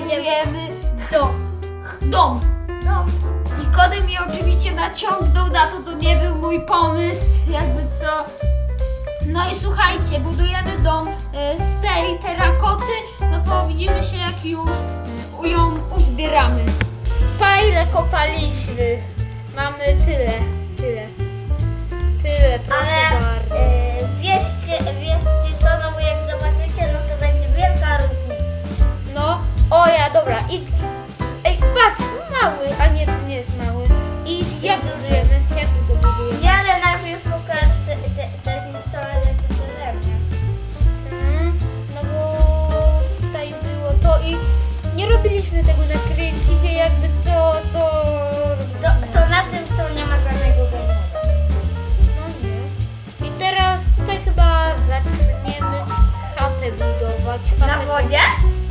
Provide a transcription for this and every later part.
budujemy dom. Dom. No, Nikodem mnie oczywiście naciągnął na to, to nie był mój pomysł, jakby co. No i słuchajcie, budujemy dom e, z tej terakoty, no to widzimy się jak już ją uzbieramy. Fajle kopaliśmy. Mamy. Tyle, nie robiliśmy tego na kręciwie, jakby co, to... To, to na tym to nie ma żadnego geniusza. No nie. I teraz tutaj chyba zaczniemy chatę budować. Na Chatę- wodzie?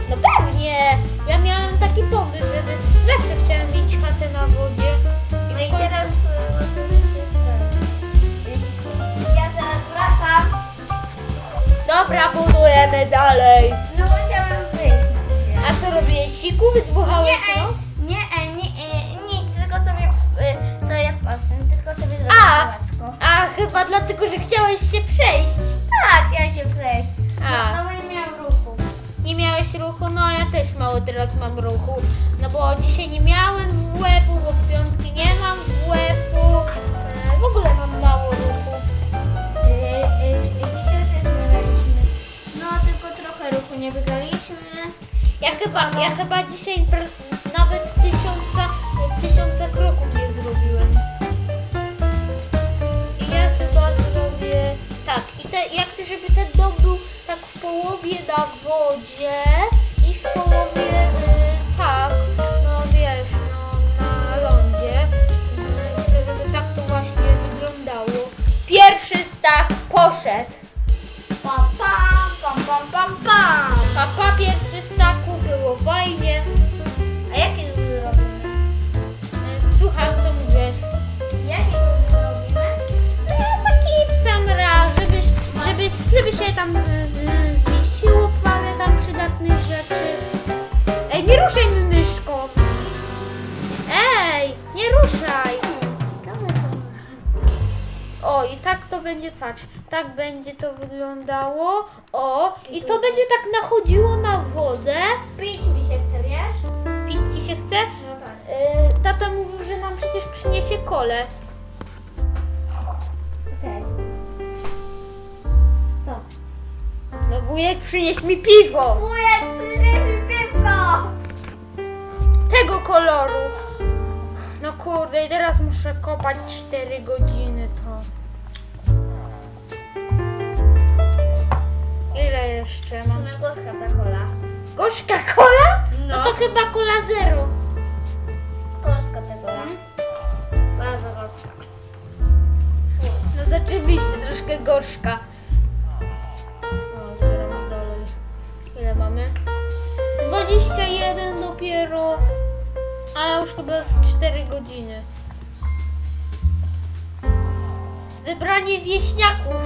No pewnie! Ja miałam taki pomysł, żeby zawsze chciałam mieć chatę na wodzie. No i w końcu- teraz e, ja teraz wracam. Dobra, budujemy dalej. No Robiłeś? Siku wydmuchałeś Nie, no? e, nie, e, nie, nic, tylko sobie, e, to ja pasem, tylko sobie zrobię A! pałacko. A chyba dlatego, że chciałeś się przejść. Tak, ja się przejść. A. No bo nie miałam ruchu. Nie miałeś ruchu? No ja też mało teraz mam ruchu. No bo dzisiaj nie miałem WF-u, Ja chyba, ja chyba dzisiaj nawet tysiąca, tysiąca kroków nie zrobiłem. I ja chyba zrobię tak. I te, ja chcę, żeby ten dom był tak w połowie na wodzie i w połowie y, tak, no wiesz, no na lądzie. Y, Chcę, żeby tak to właśnie wyglądało. Pierwszy stak poszedł. Pam, pam, pam, pam, pam, pam. Papa pierwszy staku było fajnie. Będzie, patrz, tak będzie to wyglądało. O, i to będzie tak nachodziło na wodę. Pić mi się chce, wiesz? Pić ci się chce? No tak. Y, tata mówił, że nam przecież przyniesie kole. Okej. Co? No wujek przynieś mi piwo! Wujek, przynieś mi piwko! tego koloru. No kurde, i teraz muszę kopać 4 godziny Gorzka kola? No No. to chyba kola zero. Gorzka ta kola. Bardzo gorzka. No rzeczywiście, troszkę gorzka. O, zbieram dalej. Ile mamy? 21 dopiero, a już chyba z 4 godziny. Zebranie wieśniaków.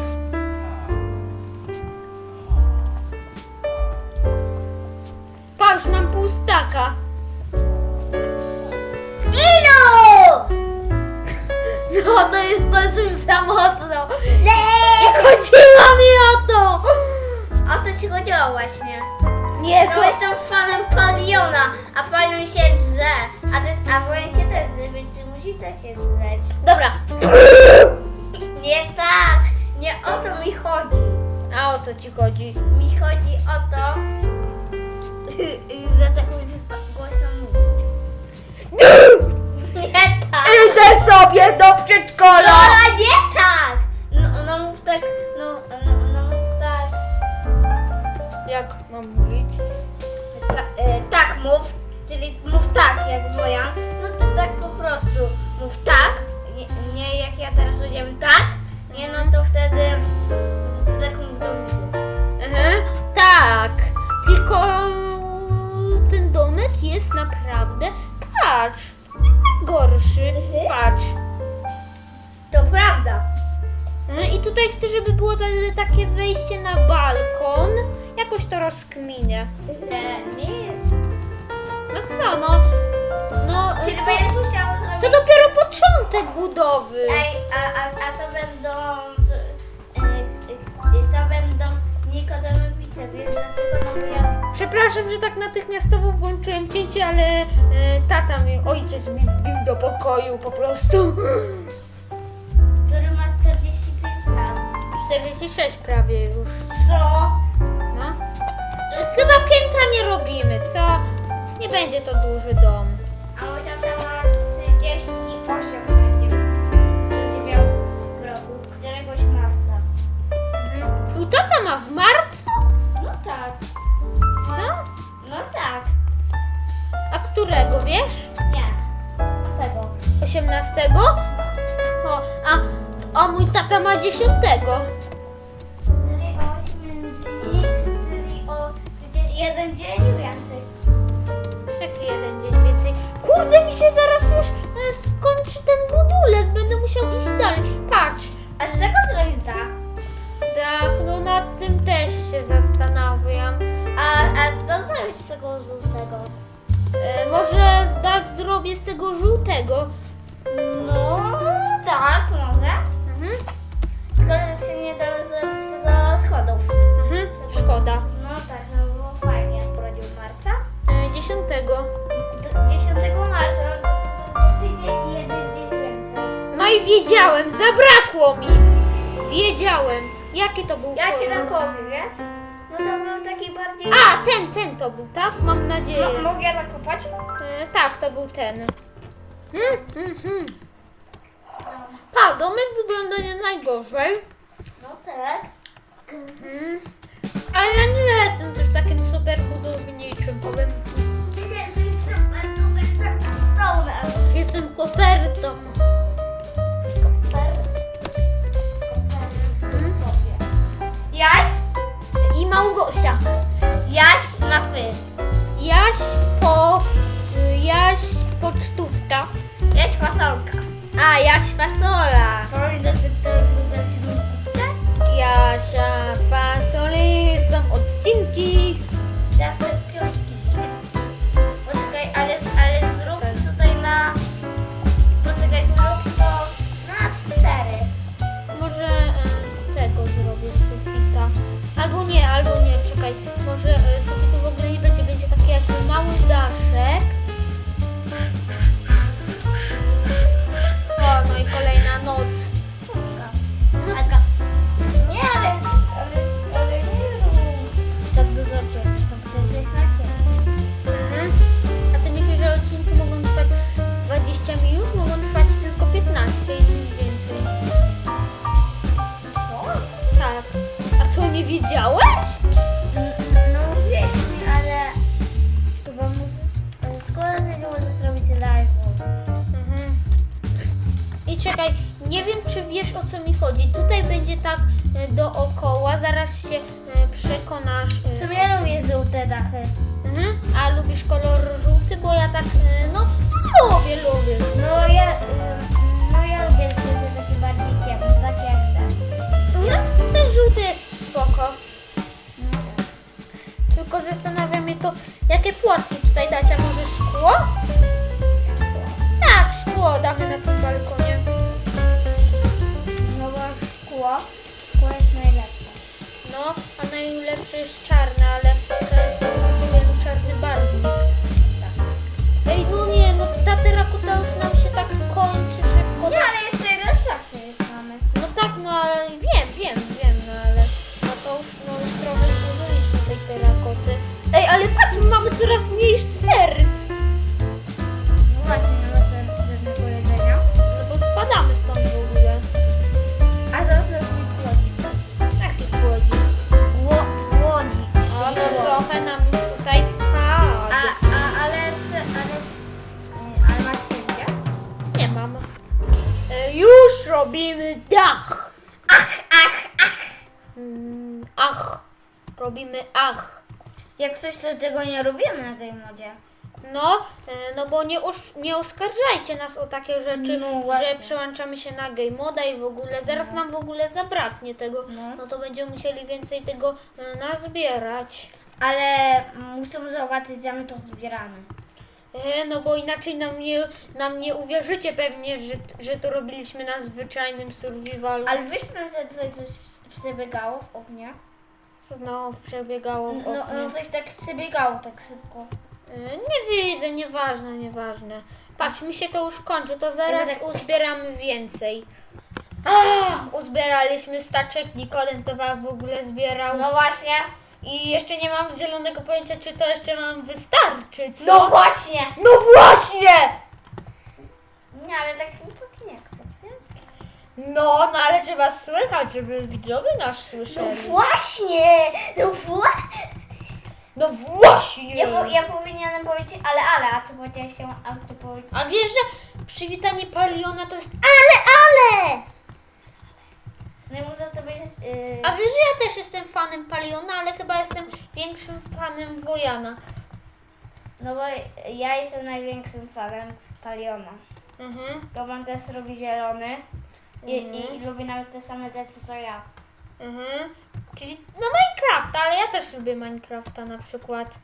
Pa, już mam pół staka. Ilu! No to jest, to jest już za mocno. Nie chodziło mi o to. O to ci chodziło właśnie. Nie, No to jestem fanem Paliona, a Palion się drze. A, ty, a Palion się też drze, więc ty musisz też się drzeć. Dobra. Nie tak, nie o to mi chodzi. A o co ci chodzi? Mi chodzi o to, że tak pa- głośno tak. Idę sobie do przedszkola. Jest naprawdę. Patrz. Gorszy. Mhm. Patrz. To prawda. Mhm, I tutaj chcę, żeby było ta- takie wejście na balkon. Jakoś to rozkminię. E, nie jest. No co, no... No, Czyli to, będziesz musiała zrobić... to dopiero początek budowy. Ej, a, a, a to będą... Przepraszam, że tak natychmiastowo włączyłem cięcie, ale e, tata mi, ojciec mi wbił do pokoju po prostu. Który ma 45 lat. 46 prawie już. Co? No. Chyba piętra nie robimy, co? Nie będzie to duży dom. Jeden dzień więcej. Jaki jeden dzień więcej? Kurde, mi się zaraz już e, skończy ten budulec, będę musiał iść dalej. Patrz, A z tego zrobić dach. tak, no nad tym też się zastanawiam. A, a co zrobić z tego żółtego? E, może dach zrobię z tego żółtego. No tak, może. Wiedziałem, zabrakło mi. Wiedziałem. Jaki to był Ja kolor? dam kopię, wiesz? No to był taki bardziej... A, ten, ten to był, tak? Mam nadzieję. Mogę nakopać? E, tak, to był ten. Hmm, hmm, hmm. Pa, domek wygląda nie najgorzej. No tak. Mhm. Ale ja nie jestem też takim super budowniczym, powiem. Jestem kopertą. A, czy wiesz o co mi chodzi. Tutaj będzie tak e, dookoła, zaraz się e, przekonasz. W e, sumie lubię żółte dachy. Mhm. A lubisz kolor żółty, bo ja tak, no lubię, lubię. No ja, no ja lubię żółte takie bardziej ciemne, takie jak. No, ten żółty jest spoko. Tylko zastanawia mnie to, jakie płotki tutaj dać, najlepszy jest czarny, ale kupiłem czarny barwnik. Ej, no nie, no ta terakota już nam się tak kończy szybko. Nie, ale jeszcze jeden starszy jest mamy. No tak, no ale wiem, wiem, wiem, no ale no to już no, trochę zburzyliśmy tej terakoty. Ej, ale patrz, mamy coraz mniej robimy dach. Ach, ach, ach. Mm, ach. Robimy ach. Jak coś, to tego nie robimy na tej modzie. No, e, no bo nie, nie oskarżajcie nas o takie rzeczy, No że przełączamy się na game moda i w ogóle zaraz nam w ogóle zabraknie tego. No. No to będziemy musieli więcej tego e, nazbierać. Ale muszę zobaczyć, jak my to zbieramy. E, no bo inaczej nam nie, nam nie uwierzycie pewnie, że, że to robiliśmy na zwyczajnym survivalu. Ale wiesz, tutaj coś przebiegało w ognie? Co znowu przebiegało w No, oknie? no coś tak przebiegało tak szybko. E, Nie widzę, nieważne, nieważne. Patrz, mi się to już kończy, to zaraz tak- uzbieramy więcej. Ach, uzbieraliśmy staczek, Nikodem to w ogóle zbierał. No właśnie. I jeszcze nie mam zielonego pojęcia, czy to jeszcze nam wystarczy, co? No właśnie. No właśnie! Nie, ale tak nie nie chcę, wiesz? No, no ale trzeba słychać, żeby widzowie nas słyszeli. właśnie. No właśnie. No właśnie! Ja, po, ja powinienem powiedzieć, ale, ale, a ty powiedziałeś się, a ty powiedziałeś. A wiesz, że przywitanie Paliona to jest ale, ale! No i muszę sobie. Yy, A wiesz, że ja też jestem fanem Paliona, ale chyba jestem większym fanem Wojana. no bo ja jestem największym fanem Paliona. Mhm. Roman też robi zielony. I, Mhm. i lubi nawet te same rzeczy co ja. Mhm. Czyli no Minecrafta, ale ja też lubię Minecrafta na przykład.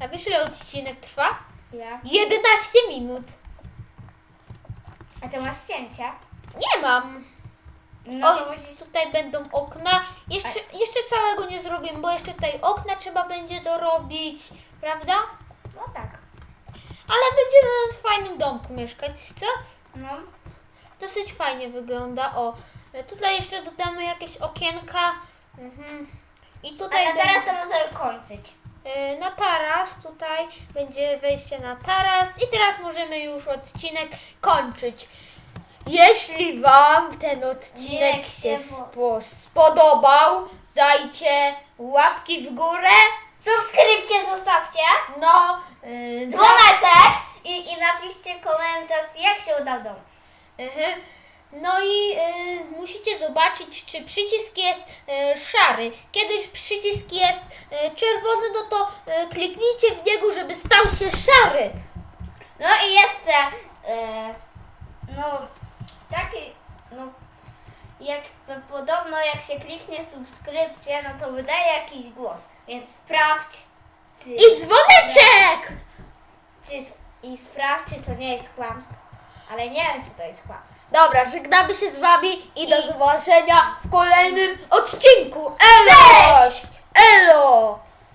A wiesz ile odcinek trwa? Ja. 11 minut. A ty masz cięcia? Nie mam. No musisz. tutaj będą okna. Jeszcze, jeszcze całego nie zrobimy, bo jeszcze tutaj okna trzeba będzie dorobić, prawda? No tak. Ale będziemy w fajnym domku mieszkać, co? No. Dosyć fajnie wygląda. O, tutaj jeszcze dodamy jakieś okienka. Mhm. I tutaj Ale teraz będzie- to możemy kończyć. y, na taras, tutaj będzie wejście na taras i teraz możemy już odcinek kończyć. Jeśli Wam ten odcinek się spo- spodobał, dajcie łapki w górę, Subskrypcję zostawcie. no, yy, Dzwoneczek. I, I napiszcie komentarz jak się udał dom. Mhm. No i y, musicie zobaczyć, czy przycisk jest y, szary. Kiedyś przycisk jest y, czerwony, no to y, kliknijcie w niego, żeby stał się szary. No i jeszcze, e, no, taki, no, jak podobno jak się kliknie subskrypcję, no to wydaje jakiś głos. Więc sprawdź, czy, I dzwoneczek! czy, i sprawdź, czy to nie jest kłamstwo. Ale nie wiem, czy to jest kłamstwo. Dobra, żegnamy się z wami i do zobaczenia w kolejnym odcinku. Elo! Elo!